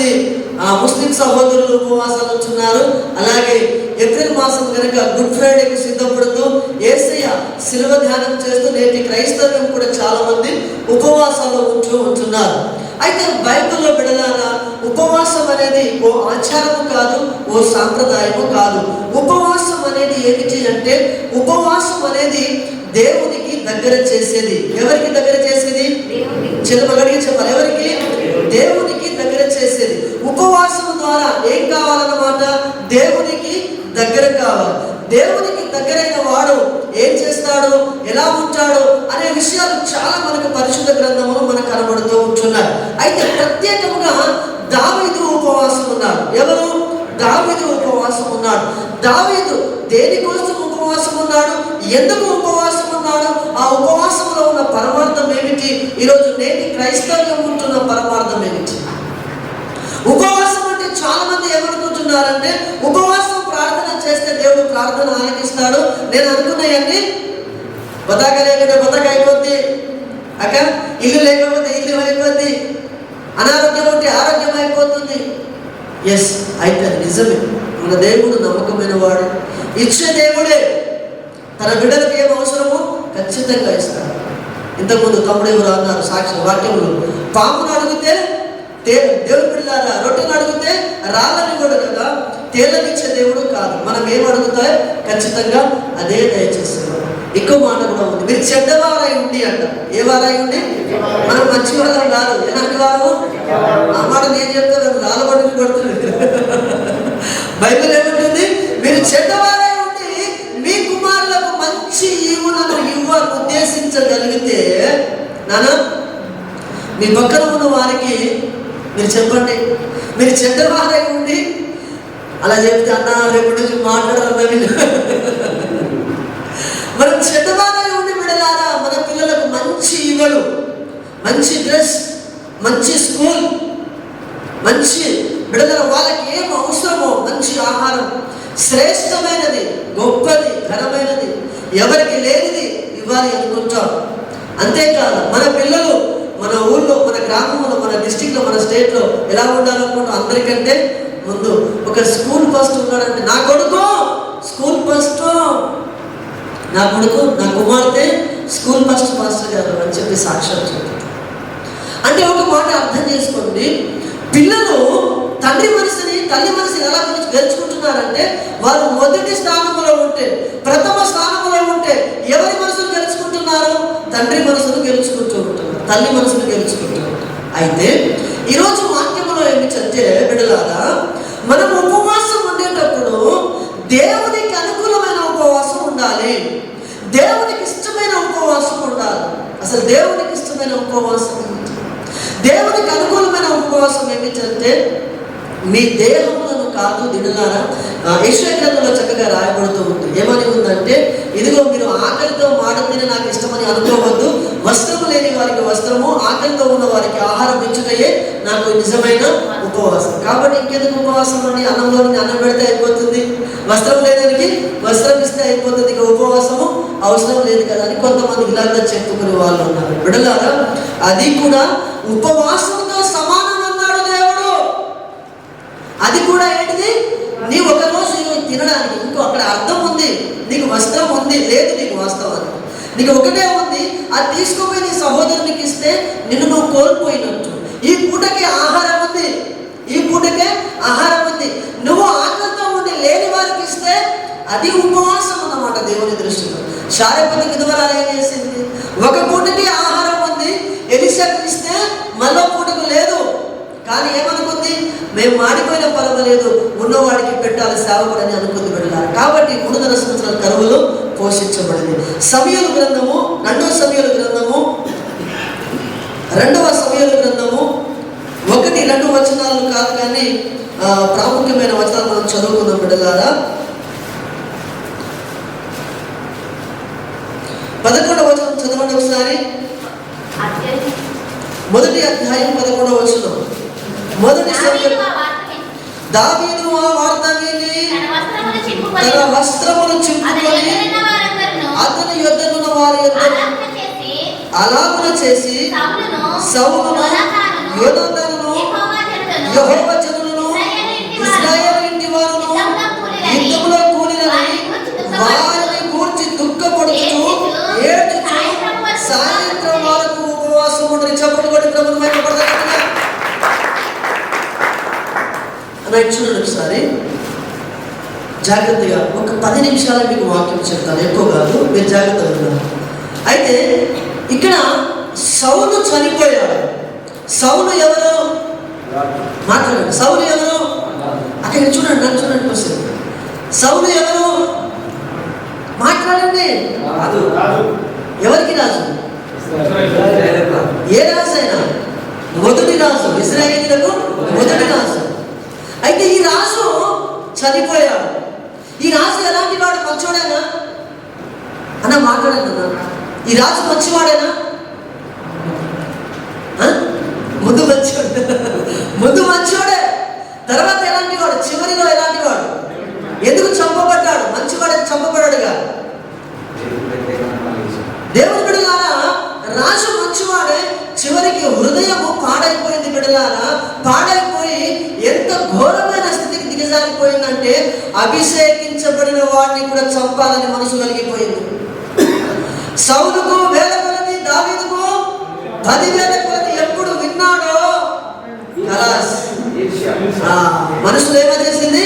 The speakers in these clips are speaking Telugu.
మంది ఆ ముస్లిం సహోదరులు ఉపవాసాలు ఉంటున్నారు. అలాగే ఏప్రిల్ మాసం కనుక గుడ్ ఫ్రైడేకి సిద్ధపడుతూ ఏసయ్య శిలువ ధ్యానం చేస్తూ నేటి క్రైస్తవ్యం కూడా చాలా మంది ఉపవాసాలు ఉంటూ ఉంటున్నారు. అయితే బైబిల్లో బిడలారా ఉపవాసం అనేది ఓ ఆచారము కాదు ఓ సాంప్రదాయము కాదు. ఉపవాసం అనేది ఏమిటి అంటే ఉపవాసం అనేది దేవునికి దగ్గర చేసేది. ఎవరికి దగ్గర చేసేది? చిన్నమగడికి చెప్పాలి. ఎవరికి? దేవునికి దగ్గర ద్వారా ఏం కావాలన్నమాట? దేవునికి దగ్గర కావాలి. దేవునికి దగ్గరైన వాడు ఏం చేస్తాడు? ఎలా ఉంటాడు? అనే విషయాలు చాలా మనకు పరిశుద్ధ గ్రంథములు మనకు కనబడుతూ ఉంటున్నాయి. అయితే ప్రత్యేకంగా దావీదు ఉపవాసం ఉన్నాడు. ఎవరు? దావీదు ఉపవాసం ఉన్నాడు. దావీదు దేనికోసం ఉపవాసం ఉన్నాడు? ఎందుకు ఉపవాసం ఉన్నాడు? ఆ ఉపవాసంలో ఉన్న పరమార్థం ఏమిటి? ఈరోజు నేటి క్రైస్తవ్యం ఉంటున్న పరమార్థం ఏమిటి? చాలా మంది ఏమనుకుంటున్నారంటే ఉపవాసం ప్రార్థన చేస్తే దేవుడు ప్రార్థన ఆలకిస్తాడు. నేను అనుకున్నాయండి బతాక లేకుంటే బతక అయిపోద్ది. అక్క ఇల్లు లేకపోతే ఇల్లు అయిపోద్ది. అనారోగ్యం ఉంటే ఆరోగ్యం అయిపోతుంది. ఎస్ అయితే నిజమే. మన దేవుడు నమ్మకమైన వాడు. ఇచ్చే దేవుడే తన బిడ్డలకు ఏం అవసరమో ఖచ్చితంగా ఇస్తాడు. ఇంతకుముందు తమ్ముడు ఎవరు అన్నారు సాక్షి వాక్యములు పామును తే దేవుడు పిల్లారా రొట్టెను అడిగితే రాళ్ళని కూడా కదా తేలనిచ్చే దేవుడు కాదు. మనం ఏం అడుగుతాయో ఖచ్చితంగా అదే దయచేస్తున్నాం. ఎక్కువ మాట కూడా ఉంది. మీరు చెడ్డవారై ఉండి అంట. ఏ వారై ఉండి? మనం మంచి వాళ్ళం కాదు. ఎలాంటి వారు ఆ మాట నేను చెప్తాను రాళ్ళబడి కొడుతుంది బైబిల్ ఏమంటుంది? మీరు చెడ్డవారై ఉండి మీ కుమారులకు మంచి ఈవులను ఇవ్వ ఉద్దేశించగలిగితే నానా మీ పక్కన ఉన్న వారికి మీరు చెప్పండి. మీరు చంద్రబాబు ఉండి అలా చెప్తే అన్న రేపు నుంచి మాట్లాడాలి నవీన్ మనం చెడ్డవారై ఉండి బిడలారా మన పిల్లలకు మంచి ఇవ్వలు మంచి డ్రెస్ మంచి స్కూల్ మంచి బిడదల వాళ్ళకి ఏం అవసరమో మంచి ఆహారం. శ్రేష్టమైనది గొప్పది ఘనమైనది ఎవరికి లేనిది ఇవ్వాలి అనుకుంటాం. అంతేకాదు మన పిల్లలు మన ఊళ్ళో మన గ్రామంలో మన డిస్టిక్లో మన స్టేట్లో ఎలా ఉండాలనుకుంటాం అందరికంటే ముందు ఒక స్కూల్ ఫస్ట్ ఉన్నాడంటే నా కొడుకు స్కూల్ ఫస్ట్ నా కొడుకు నా కుమార్తె స్కూల్ ఫస్ట్ మాస్టర్ గారు అని చెప్పి సాక్ష్యం చెప్తారు అంటే ఒక మాట అర్థం చేసుకోండి. పిల్లలు తండ్రి మనసుని తల్లి మనసుని ఎలా గురించి గెలుచుకుంటున్నారంటే వారు మొదటి స్థానంలో ఉంటే ప్రథమ స్థానంలో ఉంటే ఎవరి మనసును గెలుచుకుంటున్నారు తండ్రి మనసును గెలుచుకుంటూ ఉంటున్నారు తల్లి మనసును గెలుచుకుంటూ ఉంటారు. అయితే ఈరోజు వాక్యంలో ఏమి చదివే బిడలారా మనం ఉపవాసం ఉండేటప్పుడు దేవునికి అనుకూలమైన ఉపవాసం ఉండాలి. దేవునికి ఇష్టమైన ఉపవాసం ఉండాలి. అసలు దేవునికి ఇష్టమైన ఉపవాసం దేవునికి అనుకూలమైన ఉపవాసం ఏమిటంటే మీ దేహములను కాదు దినలారా యశ్వ గ్రంథంలో చక్కగా రాయబడుతూ ఉంది. ఏమని ఉందంటే ఇదిగో మీరు ఆకలితో మాట నాకు ఇష్టమని అనుకోవద్దు. వస్త్రము లేని వారికి వస్త్రము ఆకలితో ఉన్న వారికి ఆహారం ఇచ్చుటయే నాకు నిజమైన ఉపవాసం. కాబట్టి ఇంకెందుకు ఉపవాసం అని అన్నంలోని నుండి అన్నం పెడితే అయిపోతుంది. వస్త్రం లేదానికి వస్త్రం ఇస్తే అయిపోతుంది ఇక ఉపవాసము. అవసరం లేదు కదా అని కొంతమంది ఇలాగా చెప్పుకునే వాళ్ళు ఉన్నారు. బిడలారా అది కూడా ఉపవాసం అది కూడా ఏంటిది? నీ ఒక రోజు నువ్వు తినడానికి ఇంకో అక్కడ అర్థం ఉంది. నీకు వస్త్రం ఉంది. లేదు నీకు వాస్తవానికి నీకు ఒకటే ఉంది. అది తీసుకుపోయి నీ సహోదరునికి ఇస్తే నిన్ను నువ్వు కోల్పోయినట్టు. ఈ పూటకి ఆహారం ఉంది. ఈ పూటకే ఆహారం ఉంది. నువ్వు ఆకలితో ఉండి లేని వారికి ఇస్తే అది ఉపవాసం అన్నమాట దేవుని దృష్టిలో. శారపతి విధవరాలు ఏం చేసింది? ఒక పూటకి ఆహారం ఉంది. ఎలిసకు ఇస్తే మరో పూటకు లేదు. కానీ ఏమనుకుంది? మేము మాడిపోయిన పర్వాలేదు ఉన్నవాడికి పెట్టాలి సేవకుడని అనుకుంది బిడ్డలారా. కాబట్టి మూడున్నర సంవత్సరాల కరువులో పోషించబడింది. సమయలు గ్రంథము రెండవ సమయలు గ్రంథము రెండవ సమయలు గ్రంథము ఒకటి రెండు వచనాలు కాదు కానీ ప్రాముఖ్యమైన వచనాలు మనం చదువుకుందాం బిడ్డలారా. పదకొండవ వచనం చదవండి ఒకసారి. మొదటి అధ్యాయం పదకొండవ వచనం. మొదటి సమయం దావీదు ఆ వార్త విని తన వస్త్రములు చింపుకొని అతని యొద్దనున్న వారి యొద్ద అలాగున చేసి సౌలును యోనాతానును యెహోవా జనులను ఇశ్రాయేలు ఇంటి వారును యుద్ధములో కూలినని వారిని గూర్చి దుఃఖపడుతూ ఏడ్చుచు సాయంత్రం వరకు ఉపవాసం ఉండని చప్పట్లు కొట్టి ప్రభుని అన్నట్టు చూడండి ఒకసారి. జాగ్రత్తగా ఒక పది నిమిషాలు మీకు వాక్యం చెప్తాను. ఎక్కువ కాదు మీరు జాగ్రత్తగా విన్నారు అయితే ఇక్కడ సౌలు చనిపోయాడు. సౌలు ఎవరు? మాట్లాడండి. సౌలు ఎవరు? అక్కడ చూడండి నన్ను చూడండి వస్తుంది సౌలు ఎవరు? మాట్లాడండి. రాజు. ఎవరికి రాజు? ఏ రాజు అయినా మొదటి రాజు. ఇస్రాయేలీలకు మొదటి రాజు. రాజు చనిపోయాడు. ఈ రాజు ఎలాంటి వాడు? మంచోడేనా? అన్న మాట్లాడాను ఈ రాజు మంచివాడేనా? ఆ? ముందు మంచివాడు ముందు మంచివాడే తర్వాత ఎలాంటి వాడు? చివరిలో ఎలాంటి వాడు? ఎందుకు చంపబడ్డాడు? మంచివాడు చంపబడ్డాడుగా దేవుడు బిడ్డలారా రాజు మంచివాడే చివరికి హృదయము పాడైపోయింది బిడలారా పాడైపోయి ఎంత ఘోరమైన స్థితికి దిగజారిపోయిందంటే అభిషేకించబడిన వాడిని కూడా చంపాలని మనసు కలిగిపోయింది. సౌలుకు వేల కొలది దావీదుకు పదివేల కొలది ఎప్పుడు విన్నాడో? ఖలాస్. ఆ, మనసులో ఏమొచ్చేసింది?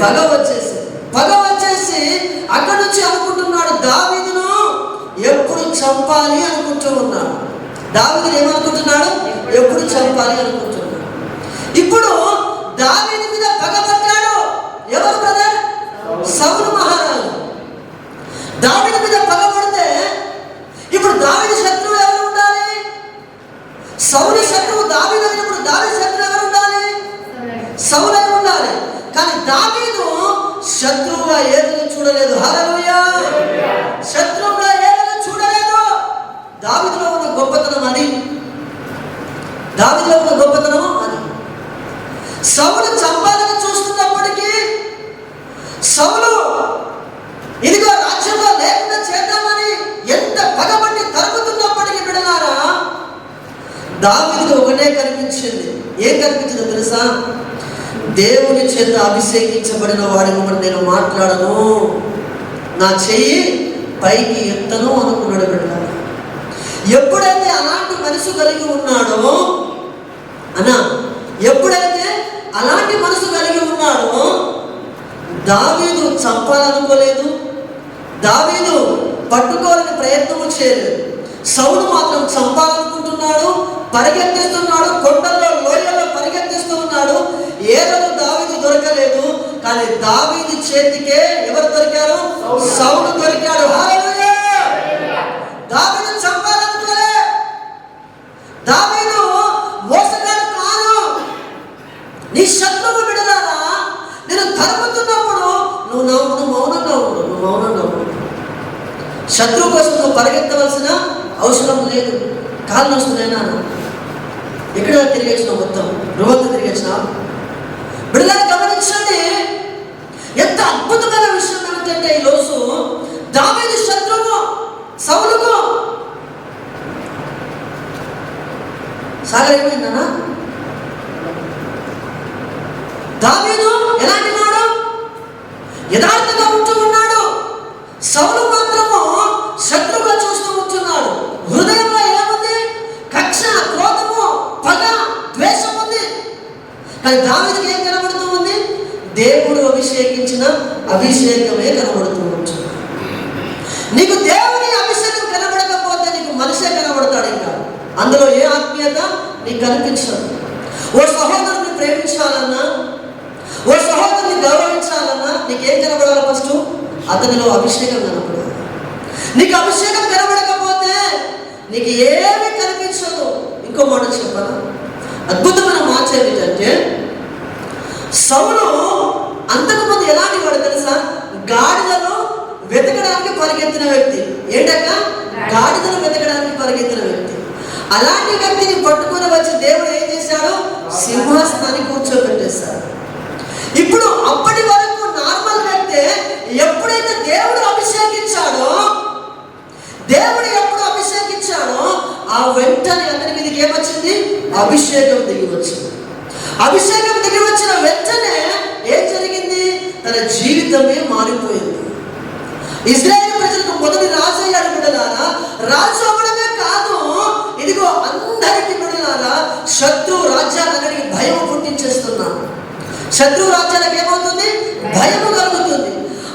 పగ వచ్చేసింది. పగ వచ్చేసి అక్కడి నుంచి అనుకుంటున్నాడు దావీదును ఎప్పుడు చంపాలి అనుకుంటూ ఉన్నాడు. దావీదును ఏమనుకుంటున్నాడు? ఎప్పుడు చంపాలి అనుకుంటున్నాడు. ఇప్పుడు దావీదు మీద పగ పట్టాడు. ఎవరు బ్రదర్ సౌలు మహారాజు. దావీదు మీద పగ పడితే ఇప్పుడు దావీదు శత్రువు ఎవరు ఉండాలి? సౌలు శత్రువు దావీదు అయినప్పుడు దావీదు శత్రువు ఎవరు ఉండాలి? సౌలై ఉండాలి? కానీ దావీదు శత్రువుగా ఏదైనా చూడలేదు. హల్లెలూయా. శత్రువుగా ఏదైనా చూడలేదు. దావీదులో దావీదులో యొక్క గొప్పతనం అది. సౌలు చంపాలని చూస్తున్నప్పటికీ సౌలు ఇదిగో రాజ్యంలో లేకుండా చేద్దామని ఎంత పగబట్టి తరుముతున్నప్పటికీ బిడలారా దావిదికి ఒకటే కనిపించింది. ఏం కనిపించిందో తెలుసా? దేవుని చేత అభిషేకించబడిన వాడి కూడా నేను మాట్లాడను. నా చెయ్యి పైకి ఎత్తను అనుకున్నాడు బిడ్డ ఎప్పుడైతే అలాంటి మనసు కలిగి ఉన్నాడో అన్నా ఎప్పుడైతే అలాంటి మనసు కలిగి ఉన్నాడో దావీదు చంపాలనుకోలేదు దావీదు పట్టుకోవాలని ప్రయత్నము చేయలేదు. సౌలు మాత్రం చంపాలనుకుంటున్నాడు పరిగెత్తిస్తున్నాడు కొండల్లో లోయల్లో పరిగెత్తిస్తూ ఉన్నాడు. ఏ రోజు దావీదు దొరకలేదు కానీ దావీదు చేతికే ఎవరు దొరికారు? సౌలు దొరికాడు. దావీదు చంపాలనుకోలే. దావీ మోసగాడు కాదు నీ శత్రువు విడదారా నేను తరుముతున్నప్పుడు నువ్వు నవ్వు నువ్వు మౌనంగా ఉండు నువ్వు మౌనంగా ఉండు. శత్రువు కోసం నువ్వు పరిగెత్తవలసిన అవసరం లేదు. కాళ్ళు వస్తున్నాయినా ఎక్కడ తిరిగేసిన మొత్తం? నువ్వంతా తిరిగేసిన బిడ్డలను గమనించండి. ఎంత అద్భుతమైన విషయం ఏమిటంటే ఈ రోజు దావీదు శత్రువు సౌలుకు సాగర్ ఏమైందన్నా దావీదు ఎలాంటి వాడు? యథార్థంగా ఉంటూ ఉన్నాడు. సౌలు మాత్రము శత్రువుగా చూస్తూ ఉంటున్నాడు. హృదయంలో ఏముంది? కక్ష క్రోధము పగ ద్వేషం ఉంది. కానీ దావీదుకి ఏం కనబడుతూ ఉంది? దేవుడు అభిషేకించిన అభిషేకమే కనబడుతూ ఉంటుంది నీకు దేవుని అభిషేకం కనబడకపోతే నీకు మనిషే కనబడతాడు ఇంకా. అందులో ఏ ఆత్మీయత నీకు కనిపించదు. ఓ సహోదరుని ప్రేమించాలన్నా ఓ సహోదరుని గౌరవించాలన్నా నీకేం కనబడాలి ఫస్ట్? అతనిలో అభిషేకం కనబడాలి. నీకు అభిషేకం కనబడకపోతే నీకు ఏమీ కనిపించదు. ఇంకో మాట చెప్పనా? అద్భుతమైన మాట ఏమిటంటే సౌలు అంతకుముందు ఎలాంటి వాడు తెలుసా? గాడిదను వెతకడానికి పరిగెత్తిన వ్యక్తి. ఏంటక్క? గాడిదను వెతకడానికి పరిగెత్తిన వ్యక్తి. అలాంటి వ్యక్తిని పట్టుకొని వచ్చి దేవుడు ఏం చేశాడు? సింహాసనాన్ని కూర్చోబెట్టేశాడు. ఇప్పుడు అప్పటి వరకు నార్మల్ వ్యక్తే ఎప్పుడైతే దేవుడు అభిషేకించాడో దేవుడు ఎప్పుడు అభిషేకించాడో ఆ వెంటనే అతని మీదకి ఏమొచ్చింది? అభిషేకం దిగి వచ్చింది అభిషేకం దిగి వచ్చిన వెంటనే ఏం జరిగింది? తన జీవితమే మారిపోయింది. ఇజ్రాయేల్ ప్రజలకు మొదటి రాజు అయ్యారు బిడ్డలారా? రాజు అవ్వడమే కాదు ఇదిగో అందరికి బిడ్డలారా శత్రు రాజ్యాలన్నిటికీ భయం పుట్టించేస్తున్నాను శత్రు రాజ్యాలకు ఏమవుతుంది? భయము కలుగుతుంది.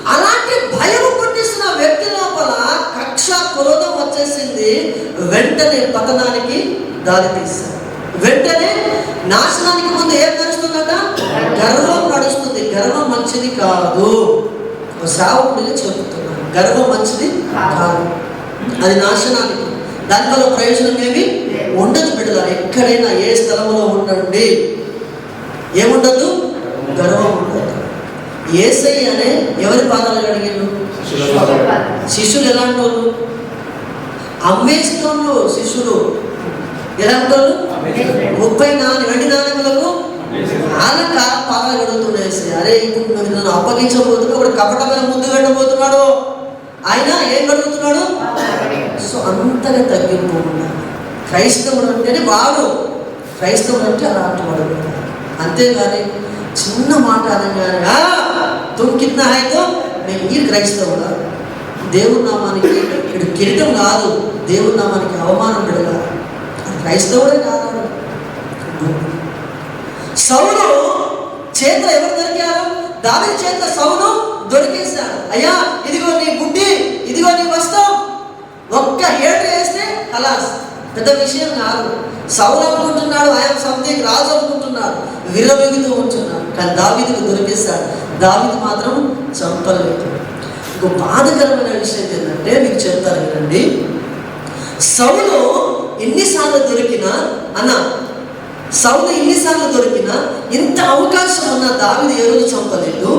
అలాంటి భయము పుట్టిస్తున్న వ్యక్తి లోపల కక్ష క్రోధం వచ్చేసింది. వెంటనే పతనానికి దారి వెంటనే నాశనానికి ముందు ఏం నడుస్తుందట? గర్వం నడుస్తుంది. గర్వం మంచిది కాదు. ఒక చెబుతున్నాను గర్వం మంచిది కాదు. అది నాశనానికి. దానివల్ల ప్రయోజనం ఏమి? ఉండదు బిడ్డలారు. ఎక్కడైనా ఏ స్థలంలో ఉండండి. ఏముండదు గర్వం ఉండదు ఏసై అనే ఎవరి పాదాలు అడిగాడు? శిష్యులు ఎలాంటి వాళ్ళు? అమ్మేస్తోళ్ళు శిష్యులు ఎలాంటి వాళ్ళు ముప్పై నాలుగు వెండి నాణ్యములకు ఆనక పాదాలు కడుగుతున్నాయి అరే ఇప్పుడు నువ్వు నన్ను అప్పగించబోతున్నా ఇప్పుడు కపటమైన ముందు వెళ్ళబోతున్నాడు ఆయన ఏం కడుగుతున్నాడు? సో అంతగా తగ్గింపు ఉండాలి క్రైస్తవుడు అంటేనే వాడు. క్రైస్తవుడు అంటే అలాంటి వాడు. అంతేగాని చిన్న మాట అనగానే "ఆ, తుమ్ కిత్నా హైతో నేను ఈ క్రైస్తవుడా? దేవుని నామానికి ఇక్కడ కిరీటం కాదు దేవుని నామానికి అవమానం పెడగా క్రైస్తవుడే కాదు సౌలు చేత ఎవరు దొరికారు? దాని చేత సౌలు దొరికేశాడు. అయ్యా ఇదిగో నీ గుడ్డి ఇదిగో నీ వస్త్రం. ఒక్క ఏడు వేస్తే కలాస్ పెద్ద విషయం కాదు. సౌలు అనుకుంటున్నాడు ఆయన సంథింగ్ రాజు అనుకుంటున్నాడు. విరవెగుతూ ఉంటున్నాడు కానీ దావిదికి దొరికేస్తాడు దావిది మాత్రం చంపలేదు. ఇంకో బాధకరమైన విషయం ఏంటంటే మీకు చెప్తాను వినండి. సౌలు ఎన్నిసార్లు దొరికినా అన్న సౌలు ఎన్నిసార్లు దొరికినా ఇంత అవకాశం ఉన్న దావిది ఏ రోజు చంపలేదు.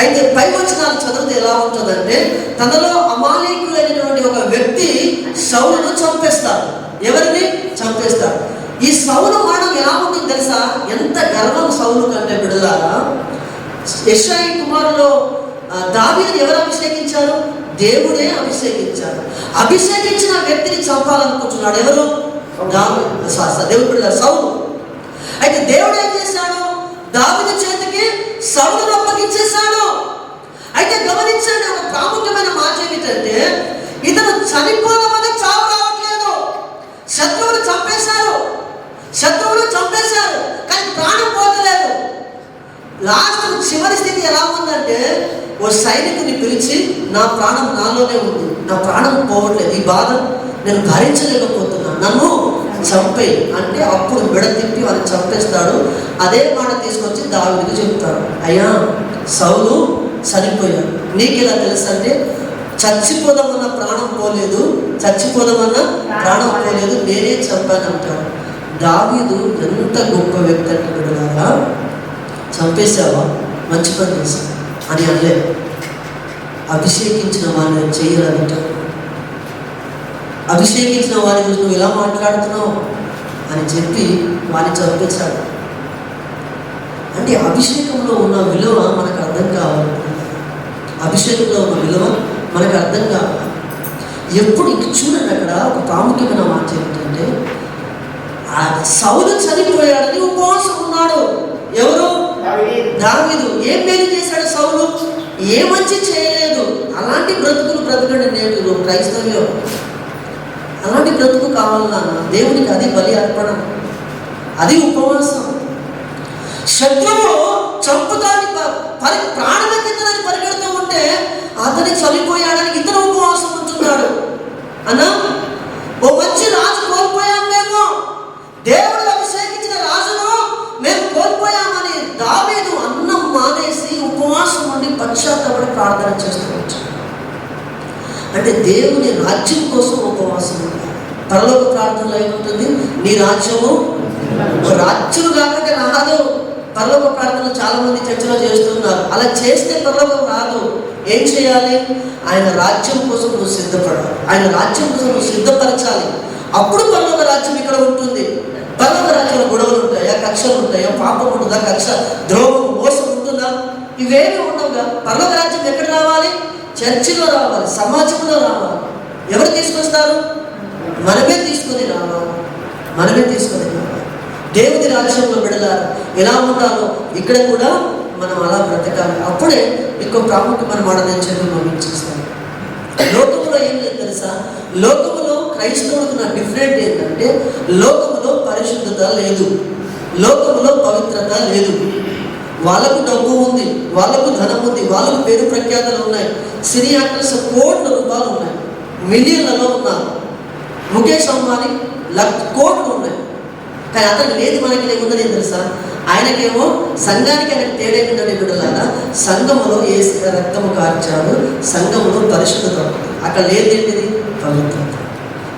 అయితే పై వచనాలు చదివితే ఎలా ఉంటుందంటే తనలో అమాలయకులైనటువంటి ఒక వ్యక్తి సౌలను చంపేస్తాడు. ఎవరిని? చంపేస్తారు. ఈ సౌలు మరణం ఎలా ఉంటుంది తెలుసా? ఎంత గర్వం సౌలు కంటే బిడలారా? యశ్వాయి కుమారులో ఆ, ఎవరు అభిషేకించారు? దేవుడే అభిషేకించారు. అభిషేకించిన వ్యక్తిని చంపాలనుకుంటున్నాడు ఎవరు? దావి స- దేవుడు బిడ్డ సౌలు. అయితే దేవుడు ఏం చేశాడు? దావిని చేతికి సౌలును అప్పగించేశాడు. అయితే గమనించండి ఒక ప్రాముఖ్యమైన మాట ఏమిటంటే ఇతను చనిపోవడం చావు రావట్లేదు శత్రువులు చంపేశారు శత్రువులు చంపేశారు కానీ ప్రాణం పోతలేదు లాస్ట్ చివరి స్థితి ఎలా ఉందంటే ఓ సైనికుని పిలిచి నా ప్రాణం నాలోనే ఉంది. నా ప్రాణం పోవట్లేదు. ఈ బాధ నేను భరించలేకపోతున్నాను నన్ను చంపే అంటే అప్పుడు విడతిప్పి వారిని చంపేస్తాడు. అదే మాట తీసుకొచ్చి దావిడికి చెప్తాడు. అయ్యా సౌలు చనిపోయాడు. నీకు ఇలా తెలుసు అంటే చచ్చిపోదామన్న ప్రాణం పోలేదు. చచ్చిపోదామన్న ప్రాణం పోలేదు. నేనే చంపాను అంటాడు. దావీదు ఎంత గొప్ప వ్యక్తి అంటే చంపేశావా? మంచి పని చేశావు. అని అనలే. అభిషేకించిన వారిని చేయాలంట అభిషేకించిన వారి గురించి నువ్వు ఎలా మాట్లాడుతున్నావు? అని చెప్పి వారిని చంపేశాడు. అంటే అభిషేకంలో ఉన్న విలువ మనకు అర్థం కావాలి. అభిషేకంలో ఉన్న విలువ మనకు అర్థం కావాలి. ఎప్పుడు ఇంక చూడండి అక్కడ ఒక ప్రాముఖ్యమైన మాట ఏంటంటే ఆ సౌలు చనిపోయాడని ఉపవాసం ఉన్నాడు. ఎవరు? దావీదు ఏం మేలు చేశాడు సౌలు? ఏ మంచి చేయలేదు. అలాంటి బ్రతుకులు బ్రతకండి నేడు క్రైస్తవ్యం అలాంటి బ్రతుకు కావాలన్నా దేవునికి అది బలి అర్పణ అది ఉపవాసం. శత్రువు చంపుతాన్ని ప- పరి పరిగెడుతూ ఉంటే అతని చనిపోయాడని ఇతర ఉపవాసం ఉంటున్నాడు. అన్నా? ఓ మంచి రాజు కోల్పోయాడు మేము దేవుడు అభిషేకించిన రాజును మేము కోల్పోయామని దావీదు అన్నం మానేసి ఉపవాసం ఉండి పశ్చాత్తపడి ప్రార్థన చేస్తూ వచ్చాడు అంటే దేవుని రాజ్యం కోసం ఉపవాసం పరలోక ప్రార్థనలో ఏముంటుంది నీ రాజ్యము రాజ్యం కాకంటే రాదు. పరలోక ప్రార్థన చాలా మంది చర్చలో చేస్తున్నారు. అలా చేస్తే పరలోకం రాదు. ఏం చేయాలి? ఆయన రాజ్యం కోసం నువ్వు సిద్ధపడాలి. ఆయన రాజ్యం కోసం నువ్వు సిద్ధపరచాలి. అప్పుడు పరలోక రాజ్యం ఇక్కడ ఉంటుంది. పరలోక రాజ్యంలో గొడవలు ఉంటాయా? కక్షలు ఉంటాయా? పాపం ఉంటుందా? కక్ష ద్రోహం మోసం ఉంటుందా? ఇవేమీ ఉండవుగా. పరలోక రాజ్యం ఎక్కడ రావాలి? చర్చిలో రావాలి సమాజంలో రావాలి. ఎవరు తీసుకొస్తారు? మనమే తీసుకొని రావాలి. మనమే తీసుకొని రావాలి. దేవుని రాజ్యంలో పెడలారు ఎలా ఉంటారో ఇక్కడ కూడా మనం అలా బ్రతకాలి. అప్పుడే ఎక్కువ ప్రాముఖ్యమైన మాట నేను చెప్పి పంపించేస్తాను లోకములో ఏం లేదు తెలుసా? లోకములో క్రైస్తవులకు నా డిఫరెంట్ ఏంటంటే లోకములో పరిశుద్ధత లేదు. లోకములో పవిత్రత లేదు. వాళ్ళకు డబ్బు ఉంది వాళ్ళకు ధనం ఉంది వాళ్ళకు పేరు ప్రఖ్యాతలు ఉన్నాయి సినీ యాక్టర్స్ కోట్ల రూపాయలు ఉన్నాయి మిలియన్లలో ఉన్నారు. ముఖేష్ అంబానీ లక్ష కోట్లు ఉన్నాయి. కానీ అతనికి లేదు మనకి లేకుండా ఏం తెలుసా? ఆయనకేమో సంఘానికి ఆయన తేడా ఏంటంటే బిడ్డలారా సంఘములో ఏ రక్తము కార్చాడు సంఘములో పరిశుద్ధత అక్కడ లేదేంటిది పవిత్రత.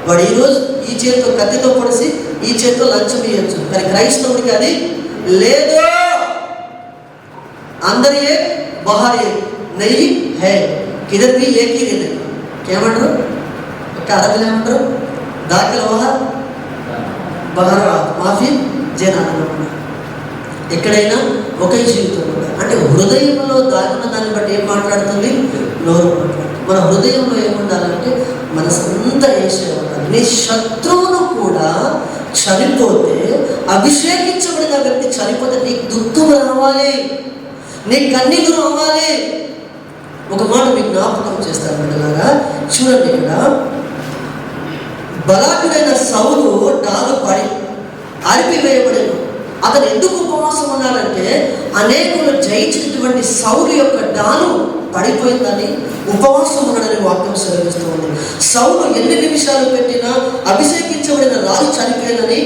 వాడు ఈరోజు ఈ చేతితో కత్తితో పొడిసి ఈ చేతితో లంచం ఇవ్వచ్చు కానీ క్రైస్తవుడికి అది లేదో! అందరి ఏ బహార్ ఏ నహీ హై కిధర్ भी एक ही रहने ఏమంటారు ఒక్క అరబీలో ఏమంటారు దాఖల బహార్ బహార్ మాఫీ జనాలు ఎక్కడైనా ఒకే జీవితం కూడా అంటే హృదయంలో దాగిన దాన్ని బట్టి ఏం మాట్లాడుతుంది నోరు మాట్లాడుతుంది మన హృదయంలో ఏముండాలంటే మన సొంత ఏసే ఉండాలి నీ శత్రువును కూడా చనిపోతే అభిషేకించబడిన వ్యక్తి చనిపోతే నీకు దుఃఖం రావాలి నీ కన్నీరు అవ్వాలి. ఒక మాట మీకు జ్ఞాపకం చేస్తాను బిడ్డలారా. చూడండి ఇక్కడ. బలాకుడైన సౌలు డాలు పడి అరిపివేయబడేను అతను ఎందుకు ఉపవాసం ఉన్నాడంటే అనేకులు జయించినటువంటి సౌలు యొక్క డాను పడిపోయిందని ఉపవాసం ఉన్నాడని వాక్యం సెలవిస్తూ ఉంది సౌలు ఎన్ని నిమిషాలు పెట్టినా అభిషేకించబడిన రాజు చనిపోయిందని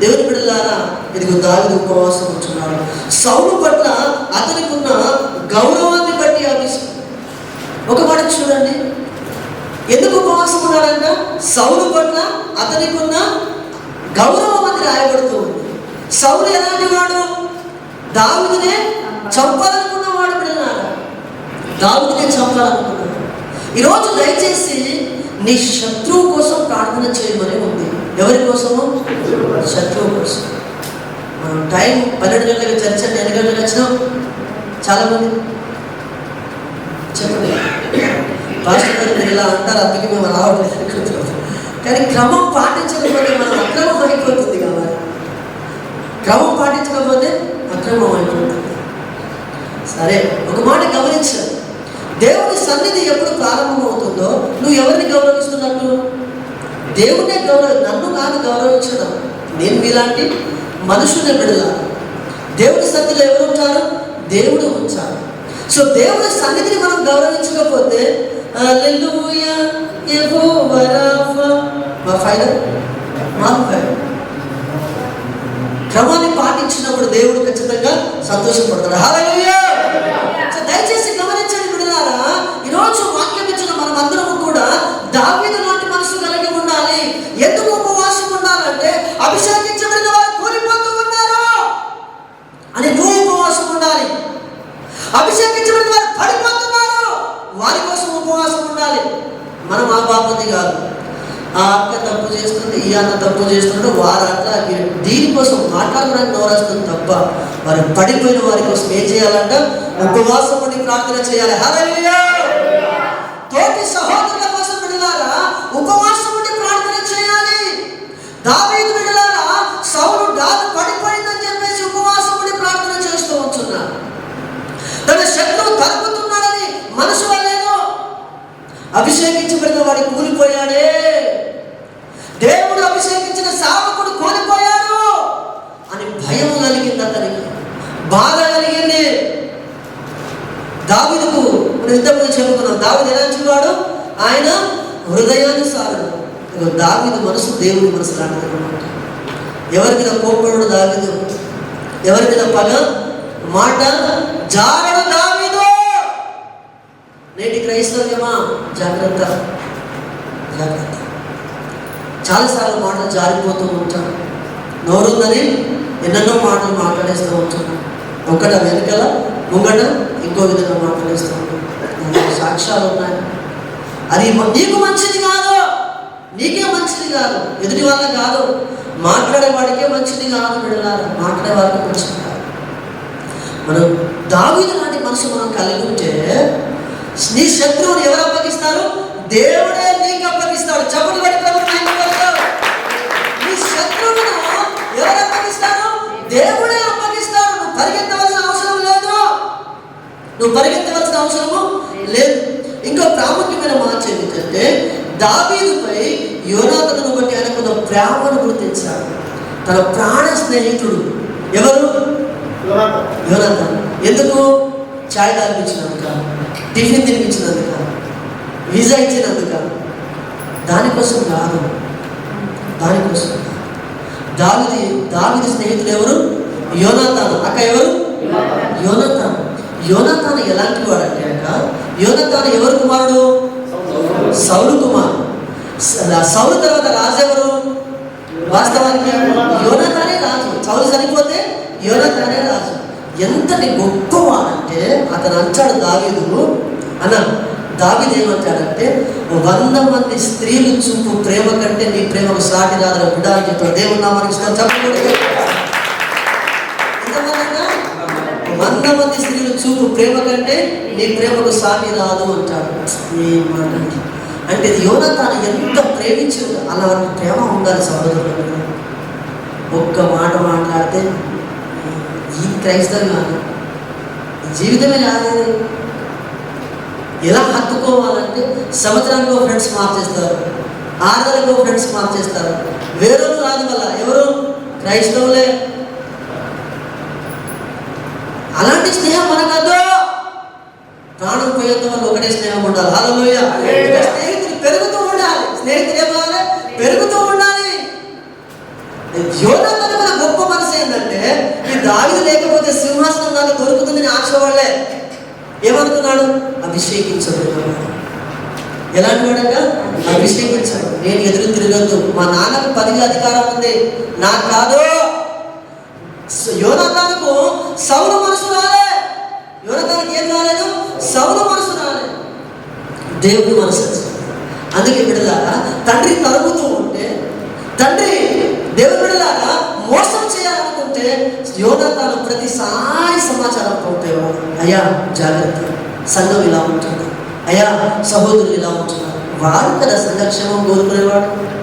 దేవుని బిడ్డలారా ఇదిగో దావిది ఉపవాసం ఉంటున్నాడు. సౌలు పట్ల అతనికి ఉన్న గౌరవాన్ని బట్టి అభిషేకం ఒక మాట చూడండి. ఎందుకు ఉపవాసం ఉన్నాడంట సౌలు పట్ల అతనికి ఉన్న గౌరవం అని రాయబడుతూ ఉంది. సౌలు ఎలాంటి వాడు? దావిదినే చంపాలనుకున్న వాడు విన్నాడు దావిదినే చంపాలనుకున్నాడు. ఈరోజు దయచేసి నీ శత్రువు కోసం ప్రార్థన చేయమని ఉంది. ఎవరి కోసము? శత్రువు కోసం. మనం టైం పన్నెండు గంటలకు చర్చ అంటే ఎన్ని గంటలకు వచ్చినాం చాలామంది. చెప్పండి. పాస్టర్ గారు మీరు ఇలా అంటారు అందుకే మేము రావట్లేదు. అనుకుంటున్నాం కానీ క్రమం పాటించకపోతే మనం అక్రమం అయిపోతుంది కాబట్టి. క్రమం పాటించకపోతే అక్రమం అయిపోతుంది. సరే ఒక మాట గమనించాలి దేవుని సన్నిధి ఎప్పుడు ప్రారంభమవుతుందో నువ్వు ఎవరిని గౌరవిస్తున్నట్టు? దేవునే గౌరవ నన్ను కాదు గౌరవించడం. నేను మీలాంటి మనుషుని విడలా దేవుడి సన్నిధిలో ఎవరు ఉంటారు? దేవుడు ఉంచారు సో దేవుడి సన్నిధిని మనం గౌరవించకపోతే ఫైనల్? మా క్రమాన్ని పాటించినప్పుడు దేవుడు ఖచ్చితంగా సంతోషపడతాడు. దయచేసి గమనించండి బిడ్డలారా ఈరోజు వాక్యం ఇచ్చిన మనం అందరము కూడా దావీదు లాంటి మనసు కలిగి ఉండాలి ఎందుకు ఉపవాసం ఉండాలంటే అభిషేకించబడిన వారు కూలిపోతూ ఉన్నారు అని నువ్వు ఉపవాసం ఉండాలి అభిషేకించబడిన వారు పడిపోతున్నారు. వారి కోసం ఉపవాసం ఉండాలి. మనం ఆ బాపతి కాదు. ఆ అక్క తప్పు చేస్తుంది ఈ అన్న తప్పు చేస్తుంటే వారు అట్లా దీనికోసం మాట్లాడడానికి నోరేస్తుంది తప్ప వారు పడిపోయిన వారి కోసం ఏం చేయాలంట? ఉపవాసం ఉండి ప్రార్థన చేయాలి. తోటి సహోదరుల కోసం బిడ్డలారా ఉపవాసం ఉండి ప్రార్థన చేయాలి. దావీదు బిడ్డలారా సౌలు డాలు పడిపోయిందని చెప్పేసి ఉపవాసం ఉండి ప్రార్థన చేస్తూ ఉంటున్నారు తన శత్రువు తరుపుతున్నాడని మనసు వల్లేదో అభిషేకించబడిన వాడి కూలిపోయాడే. దేవుడు అభిషేకించిన సావకుడు కూలిపోయాడు అని భయం కలిగింది అతనికి. బాధ కలిగింది. దావిదుకు మనం ఇంతకుముందు చెప్పుకున్నాం దావిది ఎలాంటి వాడు ఆయన హృదయానుసారుడు ఇదిగో దావిదు మనసు దేవుడి మనసు లాంటిది అనమాట ఎవరి మీద కోపడు దావిదు. ఎవరి మీద పగ మాట జారడు దావి నేటి క్రైస్తవ్యమా? జాగ్రత్త. జాగ్రత్త. చాలాసార్లు మాటలు జారిపోతూ ఉంటాం నోరుందని ఎన్నెన్నో మాటలు మాట్లాడేస్తూ ఉంటాం ఒకట వెనుకల ముంగట ఇంకో విధంగా మాట్లాడేస్తూ ఉంటాం సాక్ష్యాలు ఉన్నాయి. అది నీకు మంచిది కాదు. నీకే మంచిది కాదు. ఎదుటి వల్ల కాదు. మాట్లాడేవాడికే మంచిది కాదు విడలారు మాట్లాడేవాడికి మంచిది కాదు. మనం దావీదు లాంటి మనసు మనం కలిగి ఉంటే నీ శత్రువుని ఎవరు అప్పగిస్తారు? దేవుడే నీకు అప్పగిస్తాడు. చెప్పులు పడి నీ శత్రువును ఎవరు అప్పగిస్తారు? దేవుడే అప్పగిస్తాడు. నువ్వు పరిగెత్తవలసిన అవసరం లేదు. నువ్వు పరిగెత్తవలసిన అవసరము లేదు. ఇంకో ప్రాముఖ్యమైన మార్చి ఏమిటంటే దాబీదుపై యోనాథను బట్టి అనుకున్న ప్రేమను గుర్తించాడు తన ప్రాణ స్నేహితుడు ఎవరు? యోనాథన్ ఎందుకు? చాయ్ తాగించినాడు కాదు టిఫిన్ తినిపించినందుక వీసా ఇచ్చినందుక దానికోసం కాదు దానికోసం కాదు. దావిది దావిది స్నేహితులు ఎవరు? యోనాథాను అక్క ఎవరు? యోనతాను. యోనతాను. ఎలాంటి వాడంటే అక్క యోనతాను ఎవరు కుమారుడు? సౌలు కుమారుడు. స- సౌలు తర్వాత రాజు ఎవరు? వాస్తవానికి యోనతానే రాజు. సౌలు చనిపోతే యోనతానే రాజు. ఎంతటి గొప్పవాడంటే అతను అంటాడు దావీదు అన్న దావీదు ఏమంటాడంటే వంద మంది స్త్రీలు చూపు ప్రేమ కంటే నీ ప్రేమకు సాటి రాదని బిడ్డ అని చెప్పాడు. దేవుడు నా మనకి చెప్పకూడదు వంద మంది స్త్రీలు చూపు ప్రేమ కంటే నీ ప్రేమకు సాటి రాదు అంటాడు. ఏ మాట అండి. అంటే ఇది యోనతాను ఎంత ప్రేమించు అలాంటి ప్రేమ ఉండాలి సహోదరులు ఒక్క మాట మాట్లాడితే ఈ క్రైస్తవం కాదు ఈ జీవితమే కాదు. ఎలా హత్తుకోవాలంటే సంవత్సరానికి ఒక ఫ్రెండ్స్ మార్చేస్తారు ఆరు నెలలకు ఒక ఫ్రెండ్స్ మార్చేస్తారు. వేరొకరు రాదు వల్ల ఎవరు? క్రైస్తవులే. అలాంటి స్నేహం మనకద్దు. ప్రాణం పోయేంత వరకు ఒకటే స్నేహం ఉండాలి. ఇక స్నేహితులు పెరుగుతూ ఉండాలి. స్నేహితులు ఏం కావాలి? పెరుగుతూ ఉండాలి మన గొప్ప మనసు ఏంటంటే ఈ దావిది లేకపోతే సింహాసనం నాకు దొరుకుతుందని ఆశపడలే ఏమనుకున్నాడు అభిషేకించడు ఎలాంటి వాడగా అభిషేకించాడు. నేను ఎదురు తిరగద్దు. మా నాన్నకు పదవి అధికారం ఉంది. నాకు కాదు. యోనతానకు సౌర మనసు రాలే. యోనతానికి ఏం రాలేదు? సౌర మనసు రాలే. దేవుడు మనసు అందుకే బిడలాగా తండ్రి తరుగుతూ ఉంటే తండ్రి దేవుడు బిడలాగా మోసం చేయాలనుకుంటే యోనతాను ప్రతిసారి సమాచారం పంపేవాడు అయ్యా జాగ్రత్త. సంఘం ఇలా ఉంటుంది. అయ్యా సహోదరులు ఇలా ఉంటున్నారు. వారు కదా సంఘక్షేమం కోరుకునేవాడు.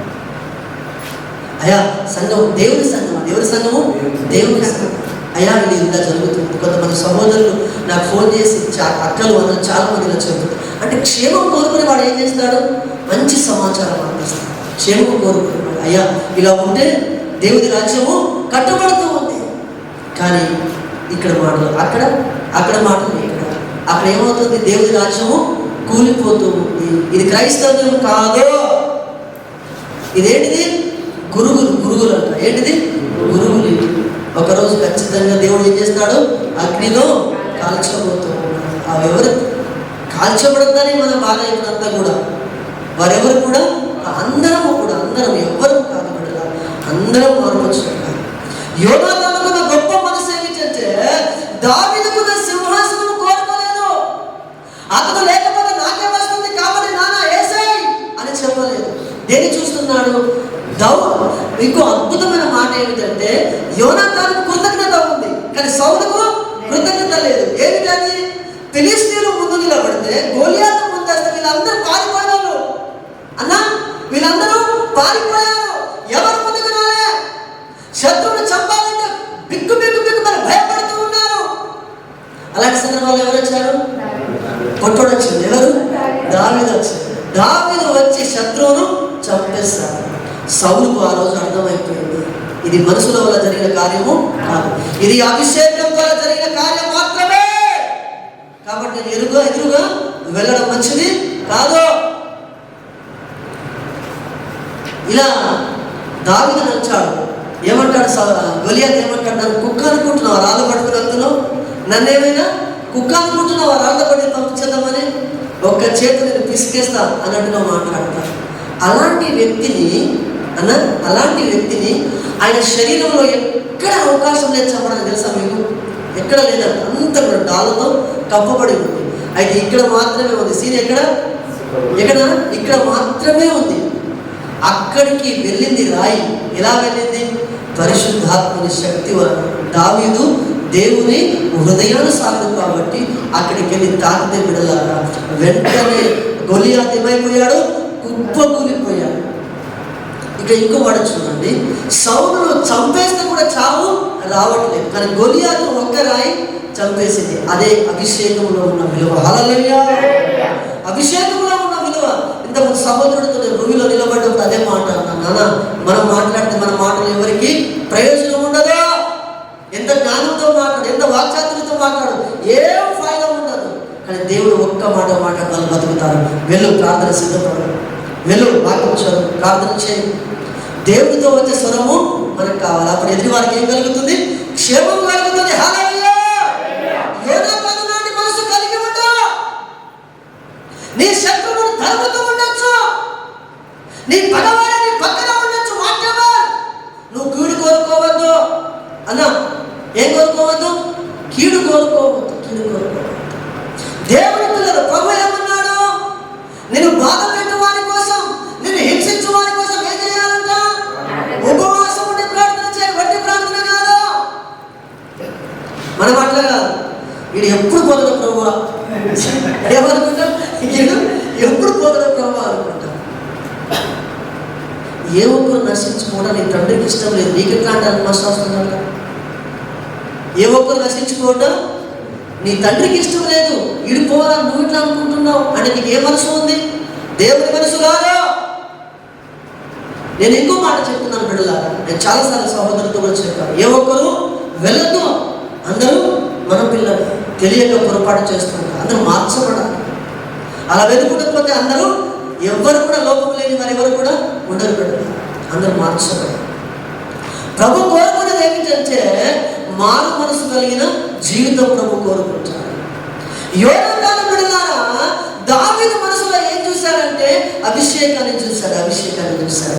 అయ్యా సంఘం దేవుని సంఘం దేవుని సంఘము? దేవుని సంఘం. అయ్యా ఇది ఇలా జరుగుతుంది. కొంతమంది సహోదరులు నాకు ఫోన్ చేసి చా అక్కలు అందరూ చాలా మంది ఇలా చెబుతారు అంటే క్షేమం కోరుకునే వాడు ఏం చేస్తాడు? మంచి సమాచారం అందిస్తాడు. క్షేమం కోరుకునేవాడు. అయ్యా ఇలా ఉంటే దేవుని రాజ్యము కట్టబడుతూ కానీ ఇక్కడ మాటలు అక్కడ అక్కడ మాటలు ఇక్కడ. అక్కడ ఏమవుతుంది? దేవుని రాజ్యము కూలిపోతూ ఉంది. ఇది క్రైస్తవ్యం కాదు. ఇదేంటిది? గురుగులు గురుగులు అంట. ఏంటిది? గురుగులు. ఒకరోజు ఖచ్చితంగా దేవుడు ఏం చేస్తాడు? అగ్నిలో కాల్చబోతూ ఉన్నాడు. ఎవరు? మన బాధ ఇప్పుడంతా కూడా. వారెవరు కూడా? అందరము కూడా. అందరం ఎవ్వరు కాదు అందరం మారవచ్చు యోనాదానుకున్న దావిదకు సింహాసనం కోరుకోలేదు. అతను లేకపోతే నాకే వస్తుంది? కాబట్టి నానా ఏసై అని చెప్పలేదు. దేని చూస్తున్నాడు? దౌ ఇంకో అద్భుతమైన మాట ఏమిటంటే యోనాతానికి కృతజ్ఞత ఉంది కానీ సౌలకు కృతజ్ఞత లేదు. ఏమిటది? ఫిలిస్తీన్లు ముందు నిలబడితే గోలియాత ముందేస్తే వీళ్ళందరూ పారిపోయారు అన్నా వీళ్ళందరూ పారిపోయారు. ఎవరు ముందుకు రాలే? శత్రువుని చంపాలంటే బిక్కు బిక్కు బిక్కు మరి భయపడుతూ ఉన్నారు అలాంటి సందర్భాలు ఎవరు వచ్చారు? కొట్టుడు వచ్చింది ఎవరు? దావీదు వచ్చింది దావీదు వచ్చి శత్రువును చంపేస్తాడు సౌలుకు ఆ రోజు అర్థమైపోయింది. ఇది మనుషుల వల్ల జరిగిన కార్యము కాదు. ఇది అభిషేకం వల్ల జరిగిన కార్యం మాత్రమే. కాబట్టి నేను ఎదురుగా ఎదురుగా వెళ్ళడం మంచిది కాదు. ఇలా దావిద వచ్చాడు. ఏమంటాడు గొలియాలు ఏమంటాడు? నన్ను కుక్క అనుకుంటున్నావు? రాళ్ళు పట్టుకుని వెళ్తున్నావు? నన్ను ఏమైనా కుక్క అనుకుంటున్నావు రాళ్ళ పడి పంపించేద్దామని ఒక్క చేతి నేను పిసికేస్తా అన్నట్టుగా మాట్లాడతాను అలాంటి వ్యక్తిని అన్న అలాంటి వ్యక్తిని ఆయన శరీరంలో ఎక్కడ అవకాశం లేదు చెప్పడానికి తెలుసా మీకు? ఎక్కడ లేదు? అంత కూడా డాలతో కప్పబడి ఉంది. అయితే ఇక్కడ మాత్రమే ఉంది. సీన్ ఎక్కడ? ఎక్కడ? ఇక్కడ మాత్రమే ఉంది. అక్కడికి వెళ్ళింది రాయి. ఎలా వెళ్ళింది? పరిశుద్ధాత్మని శక్తి వలన దావీదు దేవుని హృదయానుసారుడు కాబట్టి అక్కడికి వెళ్ళి తాకితే బిడలారా? వెంటనే గొలియాత్ ఏమైపోయాడు? కుప్పకూలిపోయాడు. ఇక ఇంకో మాట చూడండి. సౌలును చంపేస్తే కూడా చావు రావట్లేదు. కానీ గొలియాతు ఒక్క రాయి చంపేసింది. అదే అభిషేకంలో ఉన్న విలువ. హల్లెలూయా! అభిషేకంలో ఉన్న విలువ. ఇంత సహోదరుడితో భూమిలో నిలబడ్డం అదే మాట. అన్నాను నాన్న మనం మాట్లాడితే మన మాటలు ఎవరికి ప్రయోజనం ఉండదు ఎంత జ్ఞానంతో మాట్లాడు ఎంత వాక్చాతులతో మాట్లాడు ఏం ఫాయిదా ఉండదు కానీ దేవుడు ఒక్క మాట మాట వాళ్ళు బతుకుతారు. వెళ్ళు ప్రార్థన సిద్ధపడరు. వెళ్ళు వాకించారు ప్రార్థన చేయి. దేవుడితో వచ్చే స్వరము మనకు కావాలి. అప్పుడు ఎదుటి వారికి ఏం కలుగుతుంది? క్షేమం కలుగుతుంది. మనసు కలిగి ఉండు. నీ శత్రువును ధర్మతో ఉండొచ్చు. నీ పగవాడు నీ పక్కన ఉండొచ్చు. వాటెవర్ నువ్వు కీడు కోరుకోవద్దు. అన్న ఏం కోరుకోవద్దు? కీడు కోరుకోవద్దు. కీడు కోరుకోవద్దు. దేవుడు మనం అట్లా కాదు. వీడు ఎప్పుడు పోగల ప్రభు. ఏమనుకుంటాం వీడు ఎప్పుడు పోగల ప్రభు అనుకుంటాం ఏ ఒక్కరు నశించుకోవడం నీ తండ్రికి ఇష్టం లేదు. నీకు ఎట్లా అంటే అనుమాసం వస్తుందంట ఏ ఒక్కరు నశించుకోవడం నీ తండ్రికి ఇష్టం లేదు. ఇడిపోవాలని నువ్వు ఇట్లా అనుకుంటున్నావు? అంటే నీకు ఏ మనసు ఉంది? దేవుని మనసు కాదు? నేను ఇంకో మాట చెప్తున్నాను బిడ్డలారా. నేను చాలాసార్లు సహోదరులతో కూడా చెప్పాను. ఏ ఒక్కరు వెళ్ళదు అందరూ మన పిల్లలు తెలియక పొరపాటు చేస్తున్నారు అందరూ మార్చబడాలి. అలా వెతుకుంటకపోతే అందరూ ఎవ్వరు కూడా లోపం లేని వారు ఎవరు కూడా ఉండరు కూడా అందరూ మార్చబడాలి. ప్రభు కోరుకున్నది ఏమిటంటే మారు మనసు కలిగిన జీవితం ప్రభు కోరుకుంటారు. యోగకాల బిడలారా దావిన మనసులో ఏం చూశారంటే అభిషేకాన్ని చూశారు అభిషేకాన్ని చూశారు.